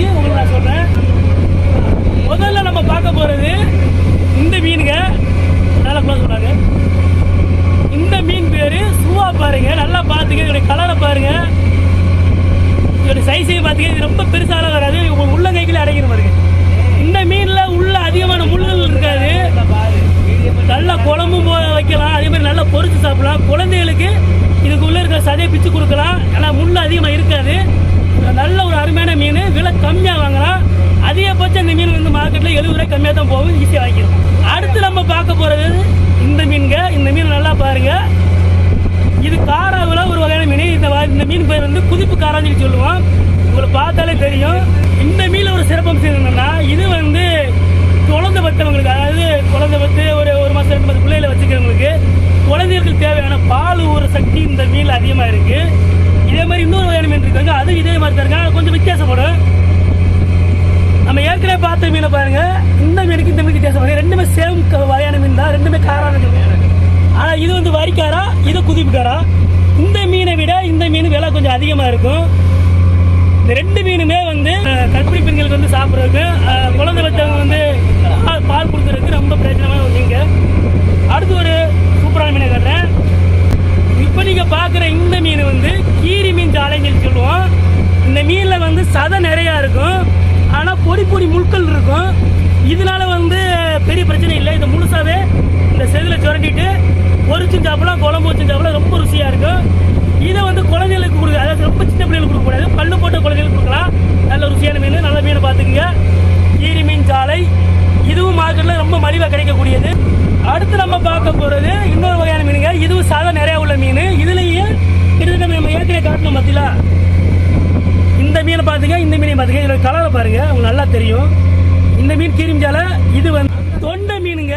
பற்றியும் உங்களுக்கு நான் சொல்கிறேன் முதல்ல நம்ம பார்க்க போகிறது இந்த மீனுங்க. நல்லா க்ளோஸ் பண்ணாங்க இந்த மீன் பேர் சுவா பாருங்க. நல்லா பார்த்துங்க. இதோடைய கலரை பாருங்க. இதோடைய சைஸையும் பார்த்துங்க. இது ரொம்ப பெருசாலாம் வராது. உங்க உள்ளங்கைக்குள்ள அடைக்கிற பாருங்க இந்த மீன்ல உள்ள அதிகமான முள்ளுகள் இருக்காது. நல்லா குழம்பும் போ- வைக்கலாம். அதே மாதிரி நல்லா பொறிச்சு சாப்பிடலாம். குழந்தைகளுக்கு இதுக்கு உள்ளே இருக்கிற சதையை பிச்சு கொடுக்கலாம். ஆனால் முள் அதிகமாக இருக்காது. நல்ல ஒரு அருமையான மீன். விலை கம்மியாக வாங்கலாம் அதிகபட்சம் இந்த மீன் வந்து மார்க்கெட்டில் எழுபது ரூபாய் கம்மியாக தான் போகும் ஈஸியாக வாங்கிடும் அடுத்து நம்ம பார்க்க போகிறது இந்த மீன்க இந்த மீன் நல்லா பாருங்க. இது காராவில் ஒரு வகையான மீன். இந்த இந்த மீன் பேர் வந்து புதுப்பு காரான்னு சொல்லி சொல்லுவோம். உங்களை பார்த்தாலே தெரியும். இந்த மீனில் ஒரு சிறப்பம்சம் என்னன்னா இது வந்து குழந்தை பத்தவங்களுக்கு அதாவது குழந்தை பத்து ஒரு ஒரு மாதம் ரெண்டு மாதம் பிள்ளைகளை வச்சுக்கிறவங்களுக்கு குழந்தைகளுக்கு தேவையான பால் ஊற சக்தி இந்த மீனில் அதிகமாக இருக்கு இதே மாதிரி இன்னொரு வகையான மீன் இருக்காங்க அது இதே மாதிரி தான் கொஞ்சம் வித்தியாசப்படும். நம்ம ஏற்கனவே பார்த்த மீனை பாருங்க. இந்த மீனுக்கு இந்த மீன் வித்தியாசம். ரெண்டுமே சேம் வகையான மீன் தான். ரெண்டுமே காரான மீன். ஆனா இது வந்து வரிக்காரா இது குதிப்புக்காரா? இந்த மீனை விட இந்த மீன் விலை கொஞ்சம் அதிகமா இருக்கும். இந்த ரெண்டு மீனுமே வந்து கற்பிணி பெண்களுக்கு வந்து சாப்பிட்றதுக்கு குழந்தை பெற்றவங்க வந்து பால் பால் கொடுக்கறதுக்கு ரொம்ப பிரச்சனமான ஒரு மீனுங்க. அடுத்து ஒரு சூப்பரான மீனை காட்டுறேன். இப்போ நீங்கள் பார்க்குற இந்த மீன் வந்து கீரி மீன் சாலைன்னு சொல்லி சொல்லுவோம். இந்த மீனில் வந்து சதை நிறையா இருக்கும். ஆனால் பொடி பொடி முட்கள் இருக்கும். இதனால வந்து பெரிய பிரச்சனை இல்லை. இது முழுசாவே இந்த செதில் சுரண்டிட்டு பொரிச்சும் சாப்பிடலாம் குழம்பு வச்சும் சாப்பிடலாம் ரொம்ப ருசியாக இருக்கும். இதை வந்து குழந்தைகளுக்கு கொடுக்க அதாவது ரொம்ப சின்ன பிள்ளைகளுக்கு கொடுக்கக்கூடாது பல்லு போட்ட குழந்தைகளுக்கு கொடுக்கலாம். நல்ல ருசியான மீன் நல்ல மீனை பார்த்துக்குங்க. கீரி மீன் சாலை. இதுவும் மார்க்கெட்டில் ரொம்ப மலிவாக கிடைக்கக்கூடியது. அடுத்து நம்ம பார்க்க போகிறது இன்னொரு வகையான மீனுங்க. இதுவும் சாதம் நிறையா உள்ள மீன். இதுலேயும் கிட்டத்தட்ட நம்ம ஏற்கனவே காட்டணும் பார்த்தீங்களா இந்த மீனை பார்த்துங்க இந்த மீனை பாத்துங்க. இதோட கலரை பாருங்க உங்களுக்கு நல்லா தெரியும். இந்த மீன் கீரிஞ்சால இது வந்து தொண்டை மீனுங்க.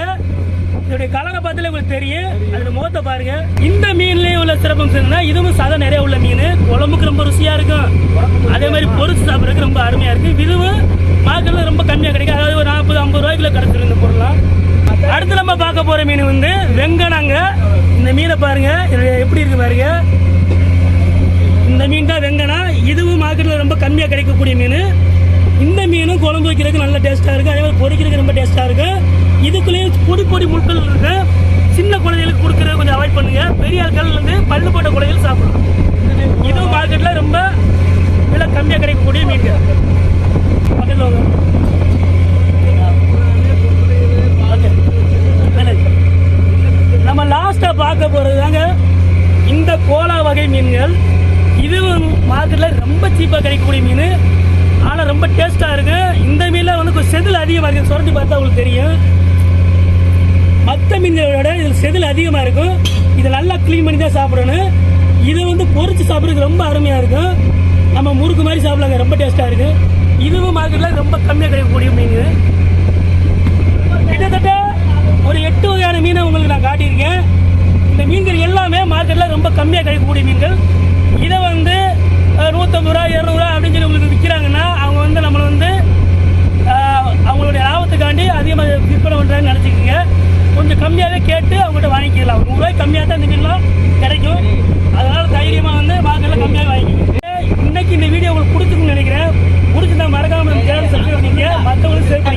இதோடைய கலரை பார்த்தாலே உங்களுக்கு தெரியும். அதோட முகத்தை பாருங்க. இந்த மீன்லயே உள்ள சிறப்பு என்னன்னா இதுவும் சதை நிறைய உள்ள மீன். குழம்புக்கு ரொம்ப ருசியா இருக்கும். அதே மாதிரி பொரிச்சு சாப்பிட்றதுக்கு ரொம்ப அருமையா இருக்கு. இதுவும் மார்க்கெட்ல ரொம்ப கம்மியா கிடைக்கும். அதாவது ஒரு நாற்பது ஐம்பது ரூபாய்க்குள்ள கிடைச்சிரும் இந்த பொருள்லாம். அடுத்து நம்ம பார்க்க போற மீன் வந்து வெங்கனாங்க. இந்த மீனை பாருங்க. எப்படி இருக்கு பாருங்க இந்த மீன் தான் வெங்கனா இதுவும் மார்க்கெட்டில் ரொம்ப கம்மியாக கிடைக்கக்கூடிய மீன். இந்த மீனும் குழம்பு வைக்கிறதுக்கு நல்ல டேஸ்ட்டாக இருக்குது அதே மாதிரி பொரிக்கிறதுக்கு ரொம்ப டேஸ்ட்டாக இருக்குது இதுக்குள்ளேயும் பொடி பொடி முட்கள் இருக்குது சின்ன குழந்தைகளுக்கு கொடுக்குறத கொஞ்சம் அவாய்ட் பண்ணுங்கள் பெரிய ஆட்கள் வந்து பல்லு போட்ட குழந்தைகள் சாப்பிடும் இதுவும் மார்க்கெட்டில் ரொம்ப விலை கம்மியாக கிடைக்கக்கூடிய மீன்கள். பக்கத்தில் வாங்க. நம்ம லாஸ்ட்டாக பார்க்க போகிறது தாங்க இந்த கோலா வகை மீன்கள். மார்க்கெட்டில் ரொம்ப சீப்பாக கிடைக்கக்கூடிய மீன். ஆனால் ரொம்ப டேஸ்ட்டாக இருக்குது இந்த மீனில் வந்து கொஞ்சம் செதில் அதிகமாக இருக்குது சுரண்டி பார்த்தா உங்களுக்கு தெரியும். மற்ற மீன்களோட இதில் செதில் அதிகமாக இருக்கும் இதை நல்லா க்ளீன் பண்ணி தான் சாப்பிடணும். இதை வந்து பொறிச்சு சாப்பிட்றதுக்கு ரொம்ப அருமையாக இருக்கும். நம்ம முறுக்கு மாதிரி சாப்பிடலாங்க. ரொம்ப டேஸ்ட்டாக இருக்குது இதுவும் மார்க்கெட்டில் ரொம்ப கம்மியாக கிடைக்கக்கூடிய மீன். கம்மியாகவே கேட்டு அவங்கள்ட்ட வாங்கிக்கலாம். ஒரு ரூபாய் கம்மியாக தான் இந்த கிடைக்கும். அதனால் தைரியமாக வந்து மார்க்கெட்டில் கம்மியாக வாங்கிக்கணும் இன்னைக்கு இந்த வீடியோ உங்களுக்கு பிடிச்சிருக்குன்னு நினைக்கிறேன். பிடிச்சிருந்தா மறக்காமல் நம்ம சேனல் சப்ஸ்கிரைப் மற்றவங்களுக்கு சேர்த்து